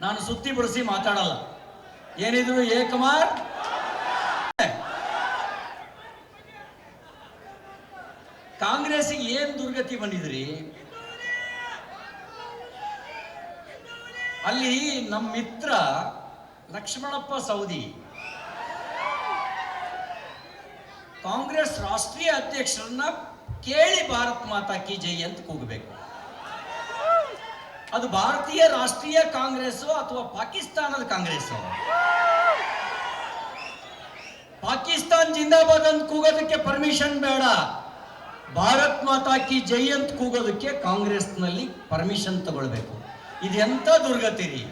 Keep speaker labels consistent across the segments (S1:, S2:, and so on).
S1: ನಾನು ಸುತ್ತಿ ಬಿಡಿಸಿ ಮಾತಾಡಲ್ಲ. ಏನಿದ್ರು ಏ. ಕುಮಾರ್ ಕಾಂಗ್ರೆಸ್ಸಿಗೆ ಏನ್ ದುರ್ಗತಿ ಬಂದಿದ್ರಿ? ಅಲ್ಲಿ ನಮ್ಮ ಮಿತ್ರ ಲಕ್ಷ್ಮಣಪ್ಪ ಸೌದಿ. ಕಾಂಗ್ರೆಸ್ ರಾಷ್ಟ್ರೀಯ ಅಧ್ಯಕ್ಷರನ್ನ ಕೇಳಿ ಭಾರತ್ ಮಾತಾ ಕಿ ಜೈ ಅಂತ ಕೂಗಬೇಕು. ಅದು ಭಾರತೀಯ ರಾಷ್ಟ್ರೀಯ ಕಾಂಗ್ರೆಸ್ ಅಥವಾ ಪಾಕಿಸ್ತಾನದ ಕಾಂಗ್ರೆಸ್ ಪಾಕಿಸ್ತಾನ್ ಜಿಂದಾಬಾದ್ ಅಂತ ಕೂಗೋದಕ್ಕೆ ಪರ್ಮಿಷನ್ ಬೇಡ. ಭಾರತ್ ಮಾತಾ ಕಿ ಜೈ ಅಂತ ಕೂಗೋದಕ್ಕೆ ಕಾಂಗ್ರೆಸ್ನಲ್ಲಿ ಪರ್ಮಿಷನ್ ತಗೊಳ್ಬೇಕು. ಇದೆಂತ ದುರ್ಗತಿ ರೀ?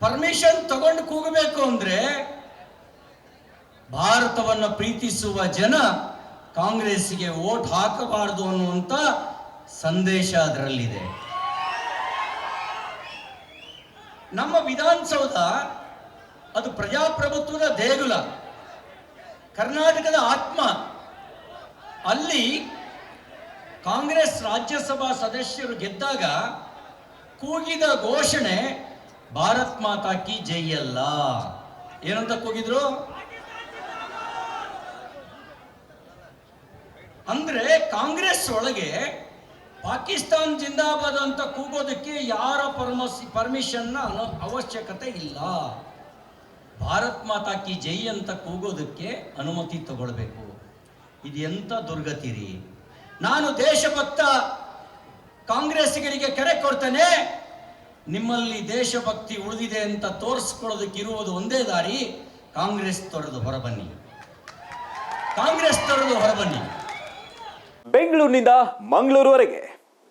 S1: ಪರ್ಮಿಷನ್ ತಗೊಂಡು ಕೂಗಬೇಕು ಅಂದ್ರೆ ಭಾರತವನ್ನು ಪ್ರೀತಿಸುವ ಜನ ಕಾಂಗ್ರೆಸ್ಗೆ ವೋಟ್ ಹಾಕಬಾರದು ಅನ್ನುವಂತ ಸಂದೇಶ ಅದರಲ್ಲಿದೆ. ನಮ್ಮ ವಿಧಾನಸೌಧ ಅದು ಪ್ರಜಾಪ್ರಭುತ್ವದ ದೇಗುಲ. ಕರ್ನಾಟಕದ ಆತ್ಮ. ಅಲ್ಲಿ ಕಾಂಗ್ರೆಸ್ ರಾಜ್ಯಸಭಾ ಸದಸ್ಯರು ಗೆದ್ದಾಗ ಕೂಗಿದ ಘೋಷಣೆ, ಭಾರತ್ ಮಾತಾ ಕಿ ಜೈ ಅಲ್ಲ. ಏನಂತ ಕೂಗಿದ್ರು? ಅಂದ್ರೆ ಕಾಂಗ್ರೆಸ್ ಒಳಗೆ ಪಾಕಿಸ್ತಾನ್ ಜಿಂದಾಬಾದ್ ಅಂತ ಕೂಗೋದಕ್ಕೆ ಯಾರ ಪರ್ಮಸಿ, ಪರ್ಮಿಷನ್ನ ಅವಶ್ಯಕತೆ ಇಲ್ಲ. ಭಾರತ್ ಮಾತಾ ಕಿ ಜೈ ಅಂತ ಕೂಗೋದಕ್ಕೆ ಅನುಮತಿ ತಗೊಳ್ಬೇಕು. ಇದು ಎಂತ ದುರ್ಗತಿ ರೀ ನಾನು ದೇಶಭಕ್ತ ಕಾಂಗ್ರೆಸ್ಸಿಗರಿಗೆ ಕರೆ ಕೊಡ್ತೇನೆ. ನಿಮ್ಮಲ್ಲಿ ದೇಶಭಕ್ತಿ ಉಳಿದಿದೆ ಅಂತ ತೋರಿಸ್ಕೊಳ್ಳೋದಕ್ಕೆ ಇರುವುದು ಒಂದೇ ದಾರಿ. ಕಾಂಗ್ರೆಸ್ ತೊರೆದು ಹೊರಬನ್ನಿ. ಕಾಂಗ್ರೆಸ್ ತೊರೆದು ಹೊರಬನ್ನಿ.
S2: ಬೆಂಗಳೂರಿನಿಂದ ಮಂಗಳೂರುವರೆಗೆ.